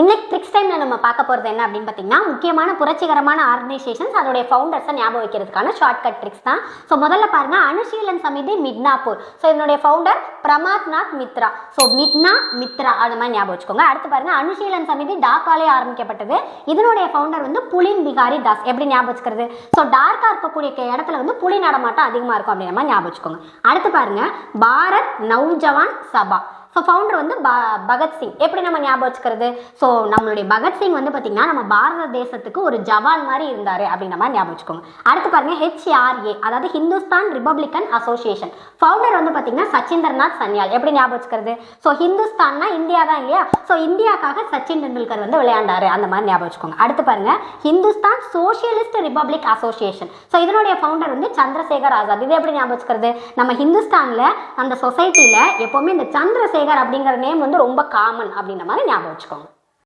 இன்னைக்கு ட்ரிக்ஸ் டைமில் நம்ம பார்க்க போகிறது என்ன அப்படின்னு பார்த்தீங்கன்னா முக்கியமான புரட்சிகரமான ஆர்கனைசேஷன்ஸ் அதோடைய ஃபவுண்டர்ஸை ஞாபகம் வைக்கிறதுக்கான ஷார்ட்கட் ட்ரிக்ஸ் தான். ஸோ முதல்ல பாருங்க அனுஷீலன் சமிதி மிட்னாப்பூர். ஸோ இதனுடைய ஃபவுண்டர் பிரமாத்நாத் மித்ரா. ஸோ மிட்னா மித்ரா அது மாதிரி ஞாபகம் வச்சுக்கோங்க. அடுத்து பாருங்க அனுஷீலன் சமிதி டாக்காலே ஆரம்பிக்கப்பட்டது. இதனுடைய ஃபவுண்டர் வந்து புலின் பிகாரி தாஸ். எப்படி ஞாபகம் வச்சுக்கிறது? ஸோ டார்க்காக இருக்கக்கூடிய இடத்துல வந்து புலி நடமாட்டம் அதிகமாக இருக்கும் அப்படின்ற மாதிரி ஞாபகம் வச்சுக்கோங்க. அடுத்து பாருங்க பாரத் நௌஜவான் சபா. ஸோ ஃபவுண்டர் வந்து ப பகத்சிங் எப்படி நம்ம ஞாபகம் வச்சுக்கிறது? ஸோ நம்மளுடைய பகத்சிங் வந்து பார்த்தீங்கன்னா நம்ம பாரத தேசத்துக்கு ஒரு ஜவான் மாதிரி இருந்தார் அப்படிங்கிற மாதிரி ஞாபகம் வச்சுக்கோங்க. அடுத்து பாருங்கள் ஹெச்ஆர்ஏ அதாவது ஹிந்துஸ்தான் ரிப்பப்ளிக்கன் அசோசியேஷன் ஃபவுண்டர் வந்து பார்த்தீங்கன்னா சச்சிந்தர்நாத் சன்யால். எப்படி ஞாபகம் வச்சுக்கிறது? ஸோ ஹிந்துஸ்தான்னா இந்தியா தான் இல்லையா? ஸோ இந்தியாக்காக சச்சின் டெண்டுல்கர் வந்து விளையாண்டாரு. அந்த மாதிரி ஞாபகம் வச்சுக்கோங்க. அடுத்து பாருங்க. Hindustan socialist republic association so இதனுடைய ஃபவுண்டர் வந்து சந்திரசேகர் ஆசாத். இது எப்படி ஞாபகம் வச்சுக்கிறது? நம்ம ஹிந்துஸ்தானில் அந்த சொசைட்டியில் எப்போவுமே இந்த சந்திரசேகர் அப்படிங்கிற நேம் வந்து ரொம்ப காமன் அப்படின்ற மாதிரி ஞாபகம் வச்சுக்கோங்க.